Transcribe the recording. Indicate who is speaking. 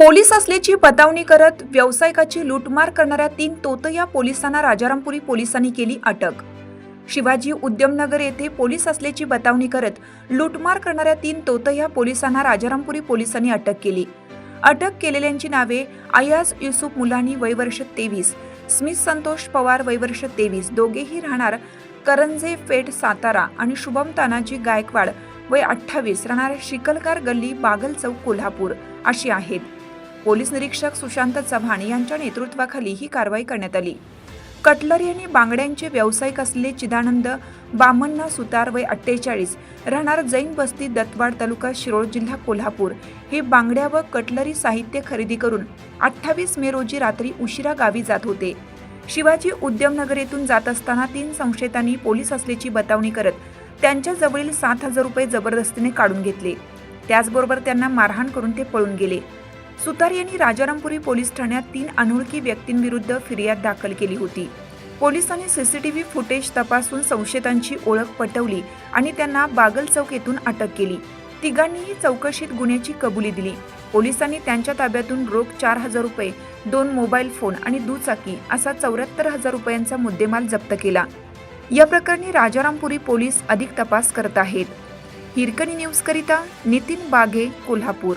Speaker 1: Police असल्याची बतावणी करत व्यावसायिकाची लूटमार करणाऱ्या तीन तोतया पोलिसांना राजारामपुरी पोलिसांनी केली अटक. शिवाजी उद्यमनगर येथे पोलीस असल्याची बतावणी करत लूटमार करणाऱ्या तीन तोतया पोलिसांना राजारामपुरी पोलिसांनी अटक केली. अटक केलेल्यांची नावे अयाज युसुफ मुलानी वय वर्ष तेवीस स्मित संतोष पवार वय वर्ष तेवीस दोघेही राहणार करंजे फेट सातारा आणि शुभम तानाजी गायकवाड वय अठ्ठावीस राहणार शिकलकार गल्ली बागल चौक कोल्हापूर अशी आहेत. पोलीस निरीक्षक सुशांत चव्हाण यांच्या नेतृत्वाखाली ही कारवाई करण्यात आली. कटलरी आणि बांगड्यांचे व्यावसायिक असलेले चिदानंद बामण्णा सुतार वय अठ्ठेचाळीस राहणार जैन बस्ती दत्तवाड तालुका शिरोळ जिल्हा कोल्हापूर. हे बांगड्या व कटलरी साहित्य खरेदी करून अठ्ठावीस मे रोजी रात्री उशिरा गावी जात होते. शिवाजी उद्यमनगर येथून जात असताना तीन संशयितांनी पोलीस असल्याची बतावणी करत त्यांच्याजवळील सात हजार रुपये जबरदस्तीने काढून घेतले. त्याचबरोबर त्यांना मारहाण करून ते पळून गेले. सुतार यांनी राजारामपुरी पोलीस ठाण्यात तीन अनोळखी व्यक्तींविरुद्ध फिर्याद दाखल केली होती. पोलिसांनी सीसीटीव्ही फुटेज तपासून संशयितांची ओळख पटवली आणि त्यांना बागल चौक येथून अटक केली. तिघांनीही चौकशीत गुन्ह्याची कबुली दिली. पोलिसांनी त्यांच्या ताब्यातून रोख चार हजार रुपये दोन मोबाईल फोन आणि दुचाकी असा चौऱ्याहत्तर हजार रुपयांचा मुद्देमाल जप्त केला. या प्रकरणी राजारामपुरी पोलीस अधिक तपास करत आहेत. हिरकणी न्यूजकरिता नितीन बागे कोल्हापूर.